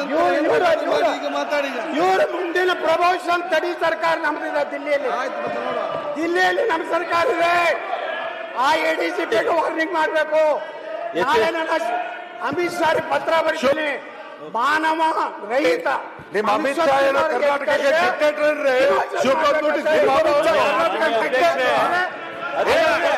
ಇವ್ರು- ಏನ್ ಇವ್ರು- ಮುಂದಿನ ಪ್ರಮೋಷನ್ ತಡಿ ಸರ್ಕಾರ ನಮ್ದಿದೆ ದಿಲ್ಲಿಯಲ್ಲಿ. ದಿಲ್ಲಿಯಲ್ಲಿ ನಮ್ಮ ಸರ್ಕಾರ ಇದೆ. ಆ ಎಡಿಜಿಪಿ ವಾರ್ನಿಂಗ್ ಮಾಡಬೇಕು. ನಾಳೆ ನನ್ನ ಅಮಿತ್ ಶಾ ಪತ್ರ ಬರೀತೀನಿ. ಮಾನವ ರಹಿತ. ನಿಮ್ಮ ಅಮಿತ್ ಶಾ ಕರ್ನಾಟಕಕ್ಕೆ dictator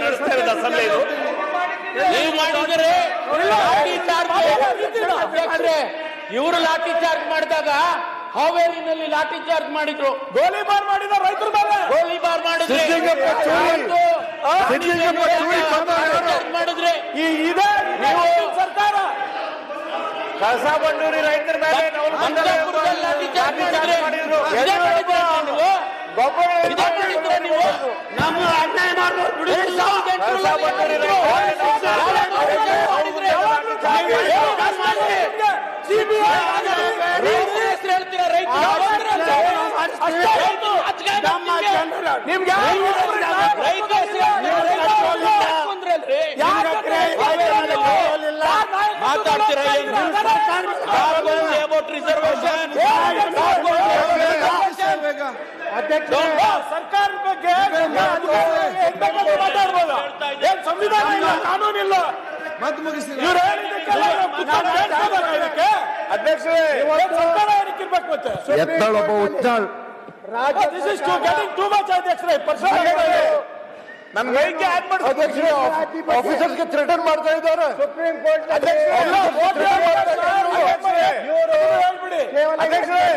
ನಡೆಸ್ತಾ ಇರೋದು ಅಸೆಂಬ್ಲಿ ಇದು ನೀವು ಮಾಡಿದರೆ ಇವರು ಲಾಠಿ ಚಾರ್ಜ್ ಮಾಡಿದಾಗ ಹಾವೇರಿನಲ್ಲಿ ಲಾಠಿ ಚಾರ್ಜ್ ಮಾಡಿದ್ರು. ಗೋಲಿಬಾರ್ ಮಾಡಿದ ರೈತರ ಮೇಲೆ. ಗೋಲಿಬಾರ್ ಮಾಡಿದ್ರೆ ಸಿದ್ಲಿಂಗಪ್ಪ ಚೂರಿ. ಸಿದ್ಲಿಂಗಪ್ಪ ಚೂರಿ ಕೊಂದವ್ರು ಚಾರ್ಜ್ ಮಾಡಿದ್ರೆ ಈ ಇದೆ ನೀವು ಸರ್ಕಾರ. ಕಳಸ ಬಂಡೂರಿ ರೈತರ ಮೇಲೆ ನಾವು ಮಂಜಾಪುರದಲ್ಲಿ ಲಾಠಿ ಚಾರ್ಜ್ ಮಾಡಿದ್ರೆ ಮಾಡಿದ್ರು. ಇದೇ ಮಾಡಿದ್ರೆ ನೀವು. ಗೊಬ್ಬರ ಇದೇ ಮಾಡಿದ್ರೆ ನೀವು. ನಮ್ಮ ಅನ್ಯಾಯ ಕಳಸ ಬಂಡೂರಿ ರೈತರ ಸರ್ಕಾರದ ಬಗ್ಗೆ ಮಾತಾಡ್ಬೋದ. ಏನ್ ಸಂವಿಧಾನ ಇಲ್ಲ ಕಾನೂನು ಇಲ್ಲ ಮತ್ತೆ ಮುಗಿಸ್ತೀನಿ ಇದಕ್ಕೆ? ಅಧ್ಯಕ್ಷರೇ ಉಚ್ಚಾಳ್ ಆಫೀಸರ್ಸ್ಗೆ ಥ್ರೆಟನ್ ಮಾಡ್ತಾ ಇದ್ದಾರೆ. ಸುಪ್ರೀಂ ಕೋರ್ಟ್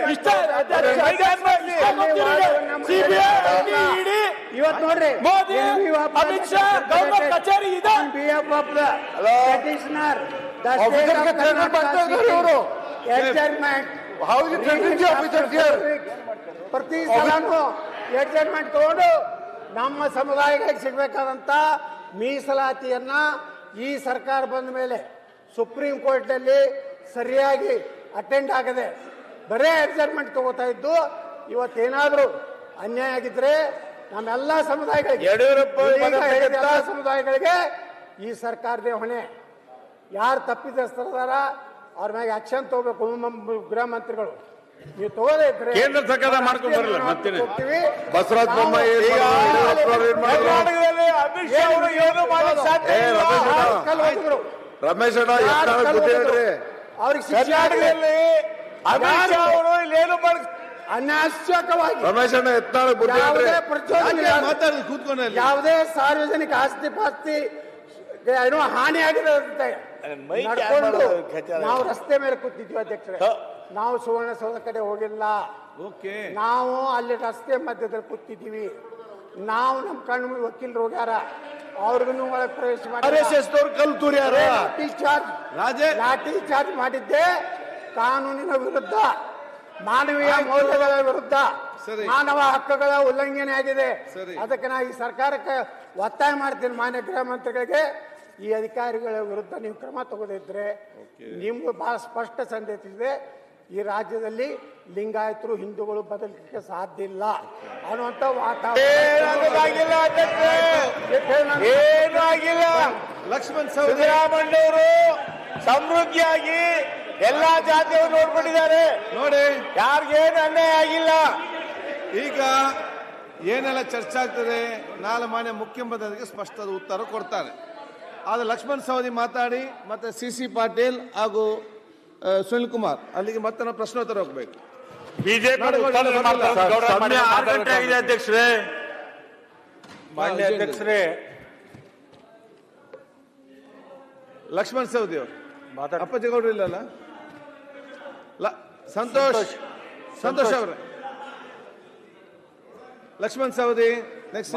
ಇಷ್ಟ ಇವತ್ತು ನೋಡ್ರಿ ಮೋದಿ ಅಮಿತ್ ಶಾ ಗೌರ್ಮೆಂಟ್ ಕಚೇರಿ ಇದೆ. ಎಡ್ಜರ್ಮೆಂಟ್ ಹೌ ಆಫೀಸರ್ಸ್ ಹಿಯರ್ ಪ್ರತಿ ಸಲನು ಎಡ್ಜರ್ಮೆಂಟ್ ತಗೊಂಡು ನಮ್ಮ ಸಮುದಾಯಗಳಿಗೆ ಸಿಗಬೇಕಾದಂತ ಮೀಸಲಾತಿಯನ್ನ ಈ ಸರ್ಕಾರ ಬಂದ ಮೇಲೆ ಸುಪ್ರೀಂ ಕೋರ್ಟ್ನಲ್ಲಿ ಸರಿಯಾಗಿ ಅಟೆಂಡ್ ಆಗದೆ ಬರೇ ಅಡ್ಜರ್ಮೆಂಟ್ ತಗೋತಾ ಇದ್ದು ಇವತ್ತೇನಾದ್ರೂ ಅನ್ಯಾಯ ಆಗಿದ್ರೆ ನಮ್ಮೆಲ್ಲ ಸಮುದಾಯಗಳಿಗೆ ಯಡಿಯೂರಪ್ಪ ಎಲ್ಲ ಸಮುದಾಯಗಳಿಗೆ ಈ ಸರ್ಕಾರದೇ ಹೊಣೆ ಯಾರು ತಪ್ಪಿದಸ್ತರದಾರ ಅವ್ರ ಮ್ಯಾಗ ಆಕ್ಷನ್ ತಗೋಬೇಕು ನಮ್ಮ ಗೃಹ ಮಂತ್ರಿಗಳು ನೀವು ತಗೋದೇ ಇದ್ರೆ ಕೇಂದ್ರ ಸರ್ಕಾರ ಮಾಡ್ಕೊಂಡು ಬರಲ್ಲ, ಮತ್ತೇನೆ? ಹೋಗ್ತೀವಿ. ಬಸವರಾಜ ಬೊಮ್ಮಾಯಿ? ಕರ್ನಾಟಕದಲ್ಲಿ ಅಮಿತ್ ಶಾ ಅವರು ಏನು ಮಾಡಕ್ ಸಾಧ್ಯ. ರಮೇಶ್ ಅಣ್ಣ. ಹೇಳ್ರಿ ಅವ್ರಿಗೆ ಶಿಕ್ಷೆ ಆಗಿದೆ. ಕರ್ನಾಟಕದಲ್ಲಿ ಅಮಿತ್ ಶಾ ಅವರು ಇಲ್ಲೇನು ಮಾಡಕ್ ಅನಾವಶ್ಯಕವಾಗಿ ರಮೇಶ್ ಅಣ್ಣ ಎತ್ತಾಳ್ ಬುದ್ಧಿ ಹೇಳ್ರಿ ಯಾವುದೇ ಪ್ರಚೋದನೆ ಯಾಕೆ ಮಾತಾಡಿ ಕೂತ್ಕೊಂಡು ಯಾವುದೇ ಸಾರ್ವಜನಿಕ ಆಸ್ತಿ ಪಾಸ್ತಿ ಏನೋ ಹಾನಿ ಆಗಿದೆ ಅಂತ ನಡ್ಕೊಂಡು ನಾವು ರಸ್ತೆ ಮೇಲೆ ಕೂತಿದ್ವಿ ಅಧ್ಯಕ್ಷರೇ. ನಾವು ಸುವರ್ಣ ಸುವರ್ಣಸೌಧ ಕಡೆ ಹೋಗಿಲ್ಲ. ಓಕೆ. ನಾವು ಅಲ್ಲಿ ರಸ್ತೆ ಮಧ್ಯದಲ್ಲಿ ಕೂತಿದ್ದೀವಿ. ನಾವು ನಮ್ಮ ಕಣ್ಣು ಮುಂದೆ ವಕೀಲರು ಹೋಗ್ಯಾರ. ಅವ್ರಿಗೂ ಒಳಗೆ ಪ್ರವೇಶ ಮಾಡಿ ಲಾಠಿ ಚಾರ್ಜ್ ಮಾಡಿದ್ದೆ. ಕಾನೂನಿನ ವಿರುದ್ಧ. ಮಾನವೀಯ ಮೌಲ್ಯಗಳ ವಿರುದ್ಧ ಮಾನವ ಹಕ್ಕುಗಳ ಉಲ್ಲಂಘನೆ ಆಗಿದೆ. ಅದಕ್ಕೆ ನಾ ಈ ಸರ್ಕಾರಕ್ಕೆ ಒತ್ತಾಯ ಮಾಡ್ತೀನಿ ಮಾನ್ಯ ಗೃಹ ಮಂತ್ರಿಗಳಿಗೆ. ಈ ಅಧಿಕಾರಿಗಳ ವಿರುದ್ಧ ನೀವು ಕ್ರಮ ತಗೋದಿದ್ರೆ ನಿಮ್ಗೂ ಬಹಳ ಸ್ಪಷ್ಟ ಸಂದೇಶ ಇದೆ. ಈ ರಾಜ್ಯದಲ್ಲಿ ಲಿಂಗಾಯತರು ಹಿಂದೂಗಳು ಬದಲಿಕ್ಕೆ ಸಾಧ್ಯ ಇಲ್ಲ. ಅನ್ನುವಂತ ವಾತಾವರಣ ಲಕ್ಷ್ಮಣ್ ಸಮೃದ್ಧಿಯಾಗಿ ಎಲ್ಲಾ ಜಾತಿಯವರು ನೋಡ್ಕೊಂಡಿದ್ದಾರೆ. ನೋಡಿ. ಯಾರಿಗೇನು ಅನ್ಯಾಯ ಆಗಿಲ್ಲ. ಈಗ ಏನೆಲ್ಲ ಚರ್ಚೆ ಆಗ್ತದೆ ನಾಳೆ ಮಾನ್ಯ ಮುಖ್ಯಮಂತ್ರಿಗೆ ಸ್ಪಷ್ಟದ ಉತ್ತರ ಕೊಡ್ತಾರೆ. ಆದ್ರೆ ಲಕ್ಷ್ಮಣ್ ಸವದಿ ಮಾತಾಡಿ ಮತ್ತೆ ಸಿ ಸಿ ಪಾಟೀಲ್ ಹಾಗೂ ಸುನಿಲ್ ಕುಮಾರ್ ಅಲ್ಲಿಗೆ ಮತ್ತೆ ನಾವು ಪ್ರಶ್ನೋತ್ತರ ಹೋಗ್ಬೇಕು. ಬಿಜೆಪಿ ಸಮಯ ಆರು ಗಂಟೆ ಆಗಿದೆ ಅಧ್ಯಕ್ಷರೇ. ಮಾನ್ಯ ಅಧ್ಯಕ್ಷರೇ. ಲಕ್ಷ್ಮಣ್ ಸವದಿ ಅವರು. ಮಾತಾಡ ಅಪ್ಪಾಜಿ ಗೌಡ್ರು ಇಲ್ಲಲ್ಲ? ಸಂತೋಷ್. ಸಂತೋಷ್. ಅವರೇ. ಲಕ್ಷ್ಮಣ್ ಸವದಿ ನೆಕ್ಸ್ಟ್.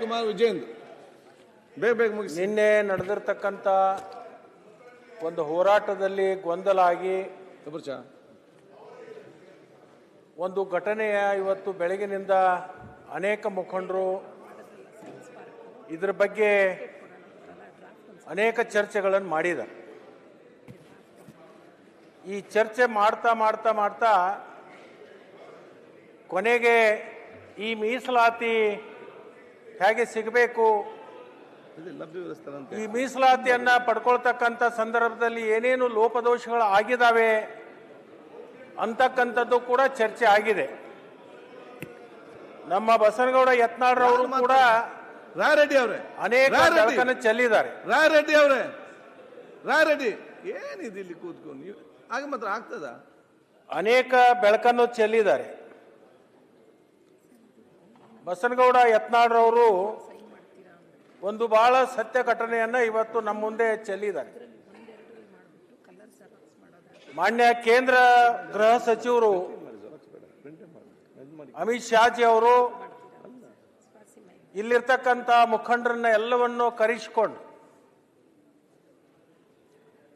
ಕುಮಾರ್ ವಿಜೇಂದ್ರ ಬೇಗ ಬೇಗ ಮುಗಿಸಿ. ನಿನ್ನೆ ನಡೆದಿರ್ತಕ್ಕಂಥ ಒಂದು ಹೋರಾಟದಲ್ಲಿ ಗೊಂದಲ ಆಗಿ ಒಂದು ಘಟನೆಯ ಇವತ್ತು ಬೆಳಗಿನಿಂದ ಅನೇಕ ಮುಖಂಡರು ಇದರ ಬಗ್ಗೆ ಅನೇಕ ಚರ್ಚೆಗಳನ್ನು ಮಾಡಿದ್ದಾರೆ. ಈ ಚರ್ಚೆ ಮಾಡ್ತಾ ಮಾಡ್ತಾ ಮಾಡ್ತಾ ಕೊನೆಗೆ ಈ ಮೀಸಲಾತಿ ಹೇಗೆ ಸಿಗಬೇಕು? ಈ ಮೀಸಲಾತಿಯನ್ನ ಪಡ್ಕೊಳ್ತಕ್ಕಂಥ ಸಂದರ್ಭದಲ್ಲಿ ಏನೇನು ಲೋಪದೋಷಗಳು ಆಗಿದಾವೆ ಅಂತಕ್ಕಂಥದ್ದು ಕೂಡ ಚರ್ಚೆ ಆಗಿದೆ. ನಮ್ಮ ಬಸನಗೌಡ ಯತ್ನಾಳ್ರವರು ಕೂಡ ರಾಯ್ ರೆಡ್ಡಿ ಅವರೇ. ಅನೇಕ ಚೆಲ್ಲಿದ್ದಾರೆ. ರಾಯ್ ರೆಡ್ಡಿ ಅವರೇ. ರಾಯ್ ರೆಡ್ಡಿ. ಏನಿದೆ ಇಲ್ಲಿ ಕೂತ್ಕೊಂಡು? ನೀವು ಆಗ ಮಾತ್ರ ಆಗ್ತದ? ಅನೇಕ ಬೆಳಕನ್ನು ಚೆಲ್ಲಿದ್ದಾರೆ. ಬಸನಗೌಡ ಯತ್ನಾಳ್ರವರು ಒಂದು ಬಹಳ ಸತ್ಯ ಘಟನೆಯನ್ನ ಇವತ್ತು ನಮ್ಮ ಮುಂದೆ ಚೆಲ್ಲಿದ್ದಾರೆ. ಮಾನ್ಯ ಕೇಂದ್ರ ಗೃಹ ಸಚಿವರು ಅಮಿತ್ ಶಾಜಿ ಅವರು ಇಲ್ಲಿರ್ತಕ್ಕಂಥ ಮುಖಂಡರನ್ನ ಎಲ್ಲವನ್ನೂ ಕರೆಸಿಕೊಂಡು